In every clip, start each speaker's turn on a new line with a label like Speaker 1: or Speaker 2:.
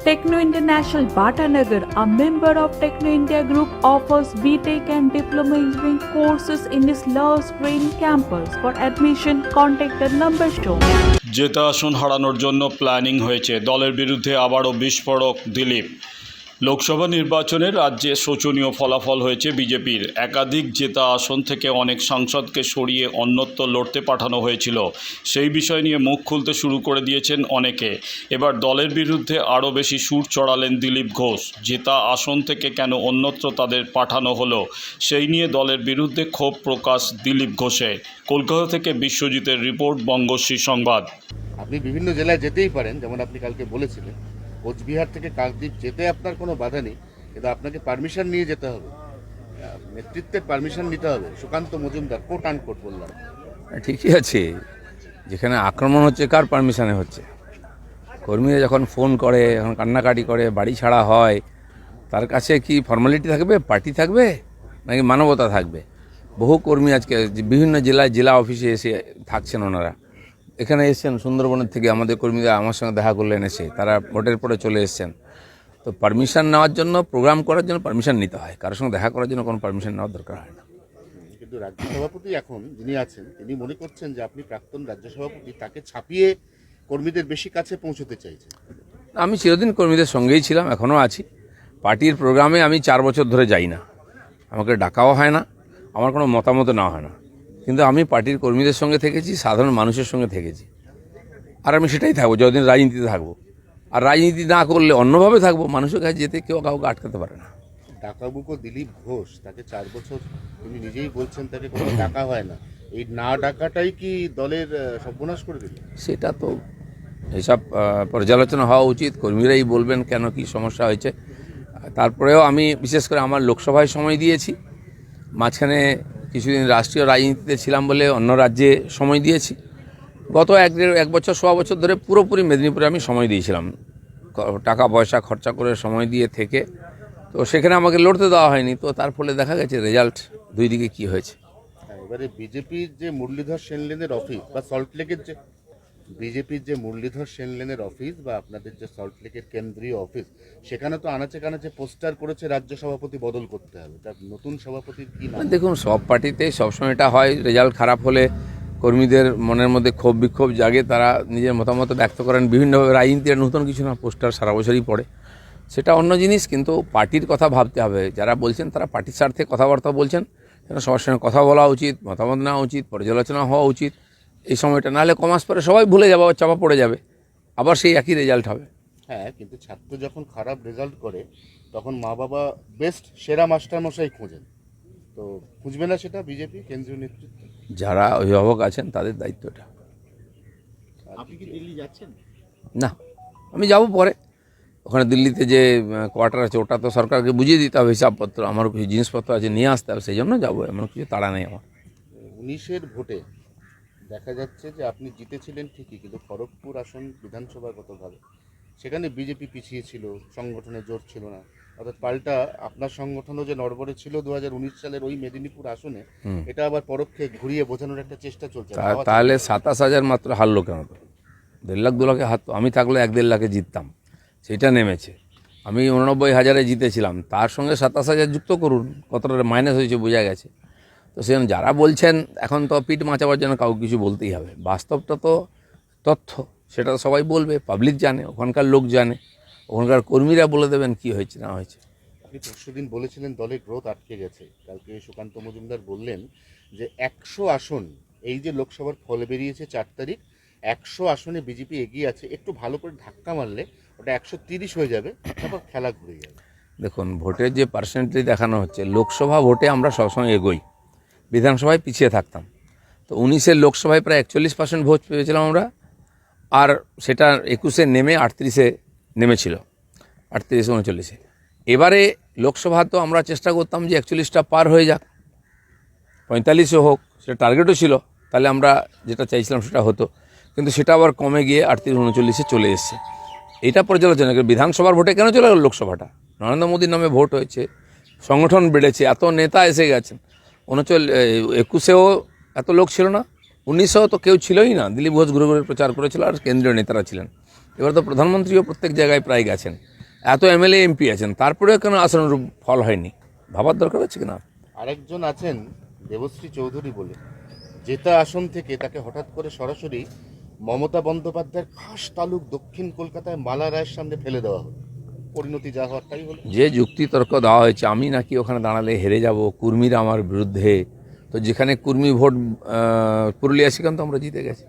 Speaker 1: Techno International Bhatanagar, a member of Techno India Group, offers BTEC and Diploma Engineering courses in its Love Spring campus. For admission, contact the number shown.
Speaker 2: জেতা আসন হারানোর জন্য planning হয়েছে দলের বিরুদ্ধে আবারও বিস্ফোরক দিলীপ লোকসভা নির্বাচনে রাজ্যে শোচনীয় ফলাফল হয়েছে বিজেপির। একাধিক জেতা আসন থেকে অনেক সাংসদকে সরিয়ে অন্যত্র লড়তে পাঠানো হয়েছিল। সেই বিষয় নিয়ে মুখ খুলতে শুরু করে দিয়েছেন অনেকে। এবার দলের বিরুদ্ধে আরও বেশি সুর চড়ালেন দিলীপ ঘোষ। জেতা আসন থেকে কেন অন্যত্র তাদের পাঠানো হলো, সেই নিয়ে দলের বিরুদ্ধে ক্ষোভ প্রকাশ দিলীপ ঘোষে কলকাতা থেকে বিশ্বজিতের রিপোর্ট, বঙ্গশ্রী সংবাদ।
Speaker 3: আপনি বিভিন্ন জেলায় যেতেই পারেন, যেমন আপনি কালকে বলেছিলেন। কোচবিহার থেকে কাকদ্বীপ যেতে আপনার কোনো বাধা নেই, কিন্তু আপনাকে পারমিশন নিয়ে যেতে হবে। নেতৃত্বের পারমিশন নিতে হবে। সুকান্ত মজুমদার কোট আন কোট বললাম
Speaker 4: ঠিকই আছে। যেখানে আক্রমণ হচ্ছে, কার পারমিশনে হচ্ছে? কর্মীরা যখন ফোন করে, যখন কান্নাকাটি করে, বাড়ি ছাড়া হয়, তার কাছে কি ফর্মালিটি থাকবে? পার্টি থাকবে? নাকি মানবতা থাকবে? বহু কর্মী আজকে বিভিন্ন জেলায়, জেলা অফিসে এসে থাকছেন ওনারা। এখানে এসছেন সুন্দরবনের থেকে আমাদের কর্মীরা আমার সঙ্গে দেখা করলেন এসে তারা ভোটের পরে চলে এসছেন। তো পারমিশন নেওয়ার জন্য প্রোগ্রাম করার জন্য পারমিশন নিতে হয়। কারোর সঙ্গে দেখা করার জন্য কোনো পারমিশন নেওয়ার দরকার হয় না।
Speaker 3: কিন্তু রাজ্য সভাপতি এখন যিনি আছেন তিনি মনে করছেন যে আপনি প্রাক্তন রাজ্য সভাপতি তাকে ছাপিয়ে কর্মীদের বেশি কাছে পৌঁছতে চাইছেন।
Speaker 4: আমি চিরদিন কর্মীদের সঙ্গেই ছিলাম এখনও আছি। পার্টির প্রোগ্রামে আমি চার বছর ধরে যাই না। আমাকে ডাকাও হয় না। আমার কোনো মতামত নেওয়া হয় না। কিন্তু আমি পার্টির কর্মীদের সঙ্গে থেকেছি সাধারণ মানুষের সঙ্গে থেকেছি। আর আমি সেটাই থাকব যতদিন রাজনীতিতে থাকব। আর রাজনীতি না করলে অন্যভাবে থাকব মানুষের কাছে যেতে কেউ কাউকে আটকাতে পারে না।
Speaker 3: ডাকাবুকো দিলীপ ঘোষ তাকে চার বছর তিনি নিজেই বলছেন তাকে কোনো ডাকা হয় না। এই না ডাকাটাই কি দলের সর্বনাশ করে দিল?
Speaker 4: সেটা তো এসব পর্যালোচনা হওয়া উচিত কর্মীরাই বলবেন কেন কি সমস্যা হয়েছে। তারপরেও আমি বিশেষ করে আমার লোকসভায় সময় দিয়েছি। মাঝখানে কিছুদিন রাষ্ট্রীয় রাজনীতিতে ছিলাম বলে অন্য রাজ্যে সময় দিয়েছি। গত এক এক বছর সোয়া বছর ধরে পুরোপুরি মেদিনীপুরে আমি সময় দিয়েছিলাম। টাকা পয়সা খরচা করে সময় দিয়ে থেকে। তো সেখানে আমাকে লড়তে দেওয়া হয়নি। তো তার ফলে দেখা গেছে রেজাল্ট দুই দিকে কী হয়েছে।
Speaker 3: হ্যাঁ, এবারে বিজেপির যে মুরলীধর সেনলেনের অফিস বা সল্টলেকের যে বিজেপির যে মুরলীধর সেনলেনের অফিস বা আপনাদের যে সল্টলেকের কেন্দ্রীয় অফিস সেখানে তো আনাচে কানাচে পোস্টার করেছে রাজ্য সভাপতি বদল করতে হবে। তার নতুন সভাপতি কি
Speaker 4: দেখুন সব পার্টিতে সবসময় এটা হয় রেজাল্ট খারাপ হলে কর্মীদের মনের মধ্যে ক্ষোভ বিক্ষোভ জাগে তারা নিজের মতামত ব্যক্ত করেন। বিভিন্নভাবে রাজনীতির নতুন কিছু না পোস্টার সারা বছরই পড়ে। সেটা অন্য জিনিস কিন্তু পার্টির কথা ভাবতে হবে। যারা বলছেন তারা পার্টির স্বার্থে কথাবার্তা বলছেন। সবার সঙ্গে কথা বলা উচিত মতামত নেওয়া উচিত পর্যালোচনা হওয়া উচিত। এই সময়টা। নাহলে কমাস পরে সবাই ভুলে যাবে আবার চাপা পড়ে যাবে। আবার সেই একই রেজাল্ট হবে।
Speaker 3: হ্যাঁ কিন্তু ছাত্র যখন খারাপ রেজাল্ট করে তখন মা বাবা বেস্ট সেরা মাস্টার মশাই খোঁজেন। তো খুঁজবে না সেটা বিজেপি কেন্দ্রীয় নেতৃত্ব?
Speaker 4: যারা অভিভাবক আছেন তাদের দায়িত্ব এটা।
Speaker 3: আপনি কি দিল্লি যাচ্ছেন?
Speaker 4: না আমি যাব পরে। ওখানে দিল্লিতে যে কোয়ার্টার আছে ওটা তো সরকারকে বুঝিয়ে দিতে হবে হিসাবপত্র। আমারও কিছু জিনিসপত্র আছে নিয়ে আসতে হবে সেই জন্য যাব। এমন কিছু তাড়া নেই আমার।
Speaker 3: উনিশের ভোটে দেখা যাচ্ছে যে আপনি জিতেছিলেন ঠিকই কিন্তু খড়গপুর আসন বিধানসভাগতভাবে সেখানে বিজেপি পিছিয়ে ছিল সংগঠনে জোর ছিল না। অর্থাৎ পাল্টা আপনার সংগঠনও যে নড়বড়ে ছিল দু হাজার উনিশ সালের ওই মেদিনীপুর আসনে এটা আবার পরোক্ষে ঘুরিয়ে বোঝানোর একটা চেষ্টা চলছে।
Speaker 4: তাহলে সাতাশ হাজার মাত্র হারলো কেন? তো দেড় লাখ দু লাখে হাত আমি থাকলে এক দেড় লাখে জিততাম। সেটা নেমেছে। আমি উননব্বই হাজারে জিতেছিলাম। তার সঙ্গে সাতাশ হাজার যুক্ত করুন কতটা মাইনাস হয়েছে বোঝা গেছে। তো সেখানে যারা বলছেন এখন তো পিঠ মাচাবার জন্য কাউকে কিছু বলতেই হবে। বাস্তবটা তো তথ্য সেটা তো সবাই বলবে পাবলিক জানে ওখানকার লোক জানে ওখানকার কর্মীরা বলে দেবেন কি হয়েছে না হয়েছে।
Speaker 3: আপনি পরশুদিন বলেছিলেন দলের গ্রোথ আটকে গেছে। কালকে সুকান্ত মজুমদার বললেন যে একশো আসন এই যে লোকসভার ফল বেরিয়েছে চার তারিখ একশো আসনে বিজেপি এগিয়ে আছে একটু ভালো করে ধাক্কা মারলে ওটা একশো তিরিশ হয়ে যাবে তারপর খেলা ঘুরে যাবে।
Speaker 4: দেখুন ভোটের যে পার্সেন্টেজ দেখানো হচ্ছে লোকসভা ভোটে আমরা সবসময় এগোই। বিধানসভায় পিছিয়ে থাকতাম। তো উনিশের লোকসভায় প্রায় একচল্লিশ পার্সেন্ট ভোট পেয়েছিলাম আমরা, আর সেটা একুশে নেমে আটত্রিশে নেমেছিল, আটত্রিশে উনচল্লিশে। এবারে লোকসভা তো আমরা চেষ্টা করতাম যে একচল্লিশটা পার হয়ে যাক পঁয়তাল্লিশে হোক, সেটা টার্গেটও ছিল, তাহলে আমরা যেটা চাইছিলাম সেটা হতো। কিন্তু সেটা আবার কমে গিয়ে আটত্রিশ উনচল্লিশে চলে এসছে। এটা পর্যালোচনা করে বিধানসভার ভোটে কেন চলে গেল লোকসভাটা? নরেন্দ্র মোদীর নামে ভোট হয়েছে, সংগঠন বেড়েছে, এত নেতা এসে গেছেন। উনচল একুশেও এত লোক ছিল না, উনিশেও তো কেউ ছিলই না। দিলীপ ঘোষ ঘুরে ঘুরে প্রচার করেছিল আর কেন্দ্রীয় নেতারা ছিলেন। এবার তো প্রধানমন্ত্রীও প্রত্যেক জায়গায় প্রায় গেছেন। এত এমএলএ, এমপি আছেন, তারপরেও কেন আশানুরূপ ফল হয়নি? ভাবার দরকার আছে কিনা?
Speaker 3: আরেকজন আছেন দেবশ্রী চৌধুরী বলে। জেতা আসন থেকে তাকে হঠাৎ করে সরাসরি মমতা বন্দ্যোপাধ্যায়ের খাস তালুক দক্ষিণ কলকাতায় মালা রায়ের সামনে ফেলে দেওয়া হলো। যা
Speaker 4: যুক্তি তর্ক দেওয়া হয়েছে, আমি নাকি ওখানে দাঁড়ালে হেরে যাব, কুর্মীরা আমার বিরুদ্ধে। তো যেখানে কুর্মী ভোট পুরুলিয়া সেখানে তো আমরা জিতে গেছি।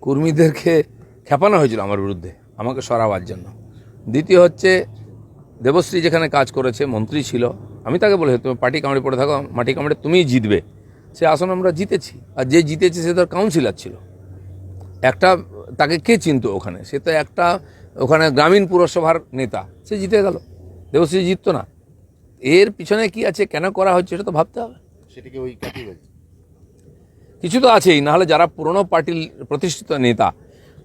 Speaker 4: কুর্মীদেরকে খেপানো হয়েছিল আমার বিরুদ্ধে, আমাকে সরাবার জন্য। দ্বিতীয় হচ্ছে, দেবশ্রী যেখানে কাজ করেছে, মন্ত্রী ছিল। আমি তাকে বলে, তুমি পার্টি কামড়ে পড়ে থাকো, মাটি কামড়ে তুমিই জিতবে। সে আসন আমরা জিতেছি। আর যে জিতেছে, সে তোর কাউন্সিলার ছিল। একটা, তাকে কে চিনতো ওখানে? সে তো একটা ওখানে গ্রামীণ পুরসভার নেতা সে জিতে গেল। দেবশ্রী জিততো না। এর পিছনে কি আছে কেন করা হচ্ছে এটা তো ভাবতে হবে।
Speaker 3: সেটাকে ওই
Speaker 4: কিছু তো আছেই নাহলে যারা পুরনো পার্টির প্রতিষ্ঠিত নেতা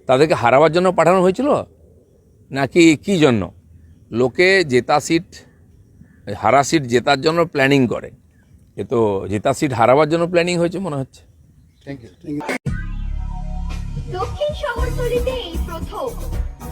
Speaker 4: তাদেরকে হারাবার জন্য পাঠানো হয়েছিল? নাকি কি জন্য? লোকে জেতা সিট হারা সিট জেতার জন্য প্ল্যানিং করে। এ তো জেতা সিট হারাবার জন্য প্ল্যানিং হয়েছে মনে হচ্ছে।
Speaker 3: থ্যাংক ইউ
Speaker 5: দক্ষিণ শহরতলিতে এই প্রথম।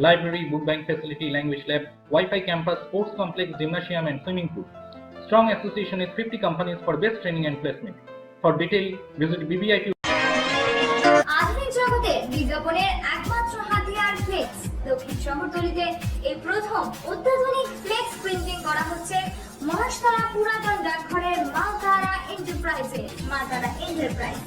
Speaker 6: library, book bank facility, language lab, Wi-Fi campus, sports complex, gymnasium, and swimming pool. Strong association with 50 companies for best training and placement. For detail, visit BBIT
Speaker 5: আধুনিক জগতে বিজ্ঞাপনের একমাত্র হাতিয়ার ফ্লেক্স দক্ষিণ শহরতলিতে এই প্রথম অত্যাধুনিক ফ্লেক্স প্রিন্টিং করা হচ্ছে মহাশতলা পুরাতন ডাকঘরের মা এন্টারপ্রাইজে মা তারা এন্টারপ্রাইজ